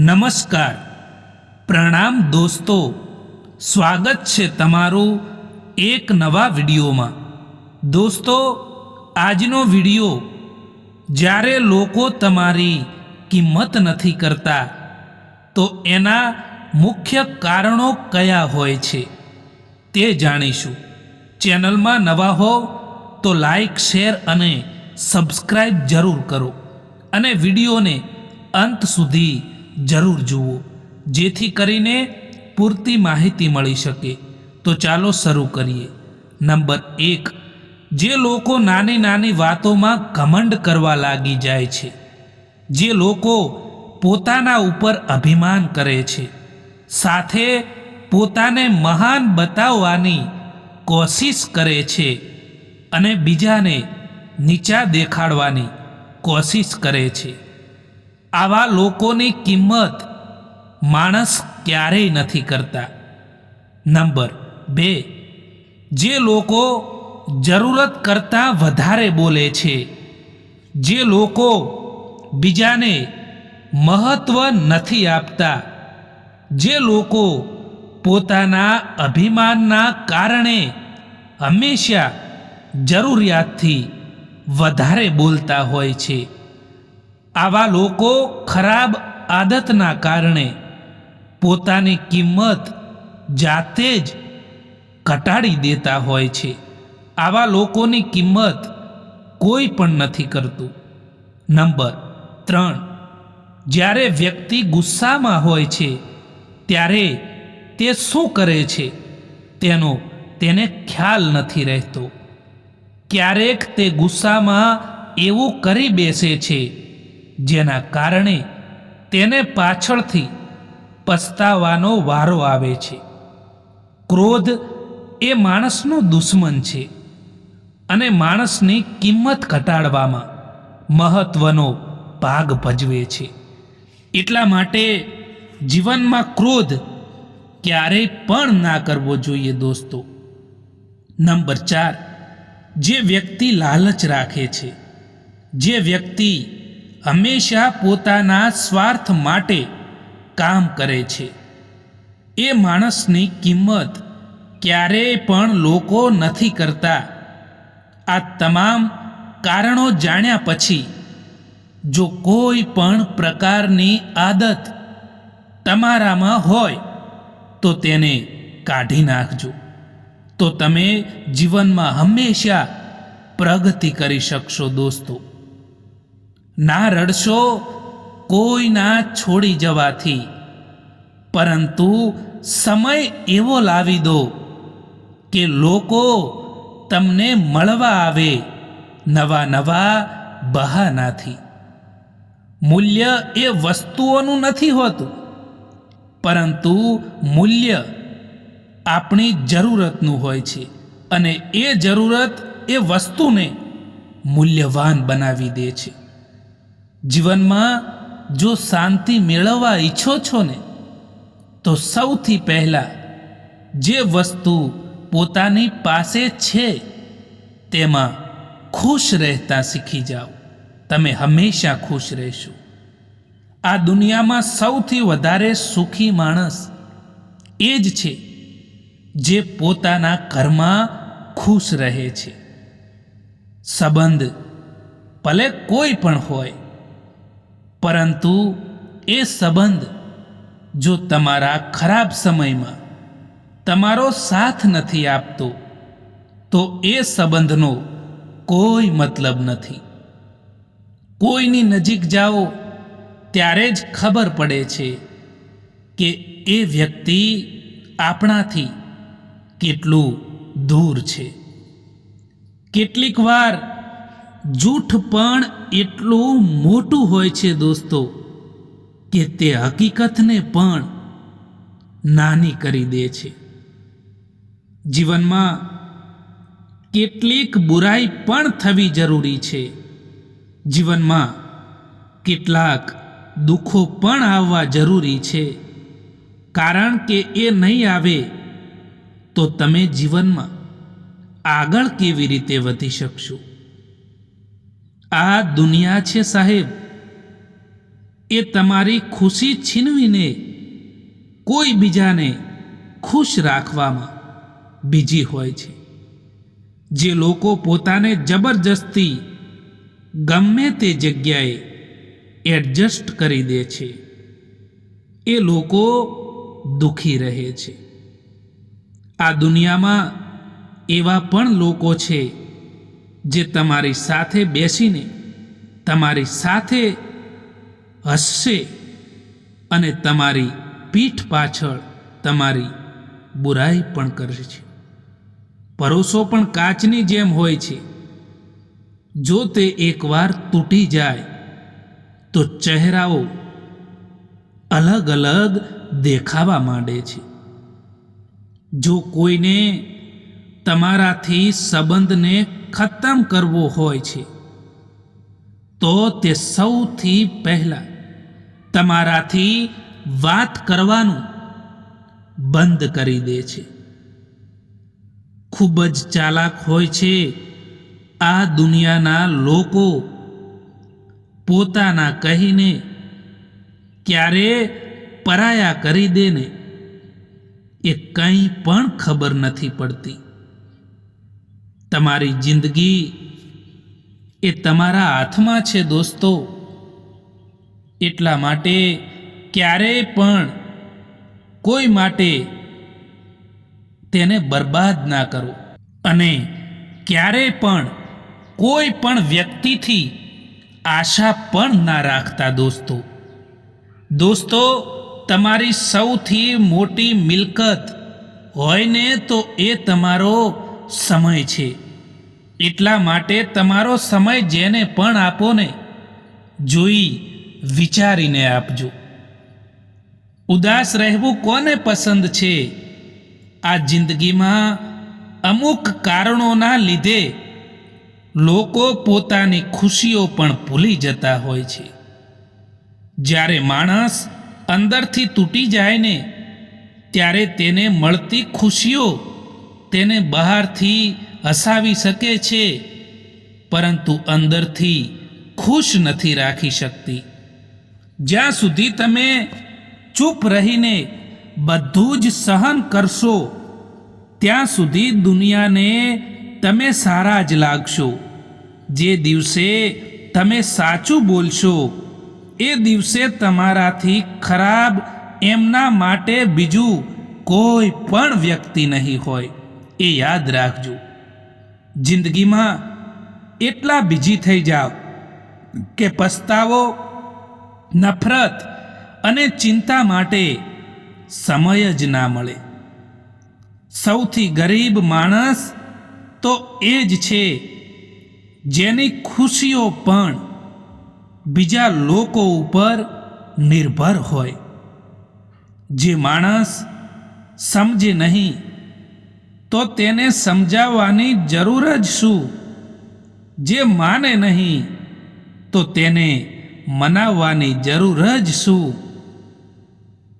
નમસ્કાર. પ્રણામ દોસ્તો. સ્વાગત છે તમારું એક નવા વિડીયોમાં. દોસ્તો, આજનો વીડિયો, જ્યારે લોકો તમારી કિંમત નથી કરતા, તો એના મુખ્ય કારણો કયા હોય છે તે જાણીશું. ચેનલમાં નવા હો, તો લાઈક, શેર અને સબસ્ક્રાઈબ જરૂર કરો. અને વિડીયોને અંત સુધી જરૂર જુઓ, જેથી કરીને પૂરતી માહિતી મળી શકે. તો ચાલો શરૂ કરીએ. નંબર એક, જે લોકો નાની નાની વાતોમાં ઘમંડ કરવા લાગી જાય છે, જે લોકો પોતાના ઉપર અભિમાન કરે છે, સાથે પોતાને મહાન બતાવવાની કોશિશ કરે છે અને બીજાને નીચા દેખાડવાની કોશિશ કરે છે. આવા લોકોની કિંમત માણસ ક્યારેય નથી કરતા. નંબર બે, જે લોકો જરૂરત કરતાં વધારે બોલે છે, જે લોકો બીજાને મહત્વ નથી આપતા, જે લોકો પોતાના અભિમાનના કારણે હંમેશા જરૂરિયાતથી વધારે બોલતા હોય છે. આવા લોકો ખરાબ આદતના કારણે પોતાની કિંમત જાતે જ ઘટાડી દેતા હોય છે. આવા લોકોની કિંમત કોઈ પણ નથી કરતું. નંબર ત્રણ. જ્યારે વ્યક્તિ ગુસ્સામાં હોય છે, ત્યારે તે શું કરે છે? તેનો તેને ખ્યાલ નથી રહેતો. ક્યારેક તે ગુસ્સામાં એવું કરી બેસે છે જેના કારણે તેને પાછળથી પસ્તાવાનો વારો આવે છે. ક્રોધ એ માણસનો દુશ્મન છે અને માણસની કિંમત ઘટાડવામાં મહત્વનો ભાગ ભજવે છે. એટલા માટે જીવનમાં ક્રોધ ક્યારેય પણ ના કરવો જોઈએ દોસ્તો. નંબર ચાર, જે વ્યક્તિ લાલચ રાખે છે, જે વ્યક્તિ હંમેશા પોતાના સ્વાર્થ માટે કામ કરે છે. એ માણસની કિંમત ક્યારેય પણ લોકો નથી કરતા. આ તમામ કારણો જાણ્યા પછી જો કોઈ પણ પ્રકારની આદત તમારામાં હોય, તો તેને કાઢી નાખજો. તો તમે જીવનમાં હંમેશા પ્રગતિ કરી શકશો દોસ્તો. ના રડશો, કોઈના છોડી જવાથી. પરંતુ સમય એવો લાવી દો કે લોકો તમને મળવા આવે નવા નવા બહાનાથી. મૂલ્ય એ વસ્તુઓનું નથી હોતું, પરંતુ મૂલ્ય આપણી જરૂરતનું હોય છે અને એ જરૂરત એ વસ્તુને મૂલ્યવાન બનાવી દે છે. જીવનમાં જો શાંતિ મેળવવા ઈચ્છો છો ને, તો સૌથી પહેલાં જે વસ્તુ પોતાની પાસે છે, તેમાં ખુશ રહેતા શીખી જાઓ. તમે હંમેશા ખુશ રહેશો. આ દુનિયામાં સૌથી વધારે સુખી માણસ એ જ છે, જે પોતાના ઘરમાં ખુશ રહે છે. સંબંધ ભલે કોઈ પણ હોય પરંતુ એ સંબંધ જો તમારા ખરાબ સમયમાં તમારો સાથ નથી આપતો, તો એ સંબંધનો કોઈ મતલબ નથી. કોઈની નજીક જાઓ, ત્યારે જ ખબર પડે છે કે એ વ્યક્તિ આપણાથી કેટલું દૂર છે. કેટલીક વાર જૂઠ પણ એટલું મોટું હોય છે દોસ્તો કે તે હકીકતને પણ નાની કરી દે છે. જીવનમાં કેટલીક બુરાઈ પણ થવી જરૂરી છે. જીવનમાં કેટલાક દુઃખો પણ આવવા જરૂરી છે. કારણ કે એ નહીં આવે તો તમે જીવનમાં આગળ કેવી રીતે વધી શકશો? આ દુનિયા છે સાહેબ. એ તમારી ખુશી છીનવીને કોઈ બીજાને ખુશ રાખવામાં બીજી હોય છે. જે લોકો પોતાને જબરજસ્તી ગમે તે જગ્યાએ એડજસ્ટ કરી દે છે, એ લોકો દુખી રહે છે. આ દુનિયામાં એવા પણ લોકો છે જે તમારી સાથે બેસીને, તમારી સાથે હસશે અને તમારી પીઠ પાછળ તમારી બુરાઈ પણ કરશે છે. પરોસો પણ કાચની જેમ હોય છે. જો તે એકવાર તૂટી જાય, તો ચહેરાઓ અલગ અલગ દેખાવા માંડે છે. જો કોઈને તમારાથી સંબંધને ખતમ કરવો હોય છે. તો તે સૌથી પહેલાં તમારાથી વાત કરવાનું બંધ કરી દે છે. ખૂબ જ ચાલાક હોય છે આ દુનિયાના લોકો પોતાના કહીને ક્યારે પરાયા કરી દેને એ કંઈ પણ ખબર નથી પડતી. તમારી જિંદગી એ તમારા હાથમાં છે દોસ્તો. એટલા માટે ક્યારેય પણ કોઈ માટે તેને બરબાદ ના કરો. અને ક્યારેય પણ કોઈ પણ વ્યક્તિથી આશા પણ ના રાખતા દોસ્તો. દોસ્તો, તમારી સૌથી મોટી મિલકત હોય ને તો એ તમારો સમય છે. એટલા માટે તમારો સમય જેને પણ આપો ને, જોઈ વિચારીને આપજો. ઉદાસ રહેવું કોને પસંદ છે? આ જિંદગીમાં અમુક કારણોના લીધે લોકો પોતાની ખુશીઓ પણ ભૂલી જતા હોય છે. જ્યારે માણસ અંદરથી તૂટી જાય ને, ત્યારે તેને મળતી ખુશીઓ તેને બહારથી હસાવી શકે છે, પરંતુ અંદરથી ખુશ નથી રાખી શકતી. જ્યાં સુધી તમે ચૂપ રહીને બધું જ સહન કરશો, ત્યાં સુધી દુનિયાને તમે સારા જ લાગશો. જે દિવસે તમે સાચું બોલશો, એ દિવસે તમારાથી ખરાબ એમના માટે બીજું કોઈ પણ વ્યક્તિ નહીં હોય. એ યાદ રાખજો. જિંદગીમાં એટલા બીજી થઈ જાઓ કે પસ્તાવો, નફરત અને ચિંતા માટે સમય જ ના મળે. સૌથી ગરીબ માણસ તો એ જ છે જેની ખુશીઓ પણ બીજા લોકો ઉપર નિર્ભર હોય. જે માણસ સમજે નહીં તો તેને સમજાવવાની જરૂર જ શું? જે માને નહીં, તો તેને મનાવવાની જરૂર જ શું?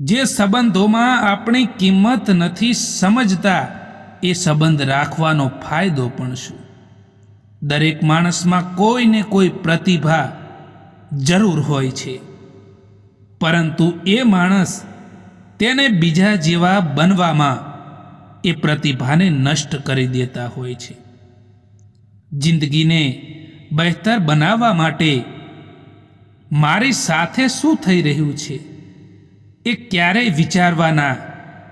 જે સંબંધોમાં આપણી કિંમત નથી સમજતા, એ સંબંધ રાખવાનો ફાયદો પણ શું? દરેક માણસમાં કોઈને કોઈ પ્રતિભા જરૂર હોય છે. પરંતુ એ માણસ તેને બીજા જેવા બનવામાં એ પ્રતિભાને નષ્ટ કરી દેતા હોય છે. જિંદગીને બહેતર બનાવવા માટે મારી સાથે શું થઈ રહ્યું છે એ ક્યારેય વિચારવાના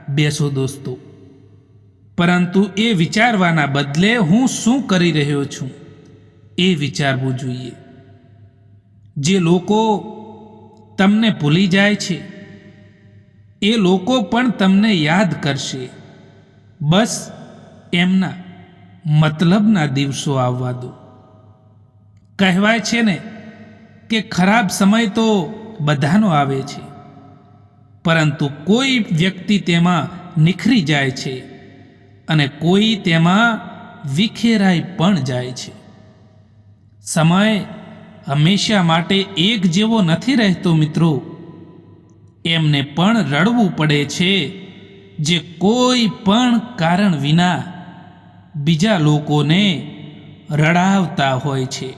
બેસો દોસ્તો. પરંતુ એ વિચારવાના બદલે હું શું કરી રહ્યો છું એ વિચારવું જોઈએ. જે લોકો તમને ભૂલી જાય છે, એ લોકો પણ તમને યાદ કરશે. બસ એમના મતલબના દિવસો આવવા દો. કહેવાય છે ને કે ખરાબ સમય તો બધાનો આવે છે, પરંતુ કોઈ વ્યક્તિ તેમાં નિખરી જાય છે અને કોઈ તેમાં વિખેરાઈ પણ જાય છે. સમય હંમેશા માટે એક જેવો નથી રહેતો મિત્રો. એમને પણ રડવું પડે છે જે કોઈ પણ કારણ વિના બીજા લોકોને રડાવતા હોય છે.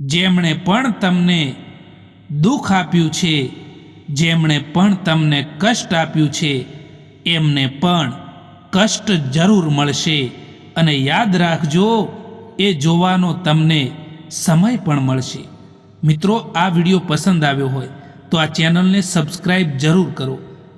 જેમણે પણ તમને દુઃખ આપ્યું છે, જેમણે પણ તમને કષ્ટ આપ્યું છે, એમને પણ કષ્ટ જરૂર મળશે. અને યાદ રાખજો, એ જોવાનો તમને સમય પણ મળશે. મિત્રો, આ વીડિયો પસંદ આવ્યો હોય તો આ ચેનલને સબસ્ક્રાઈબ જરૂર કરો.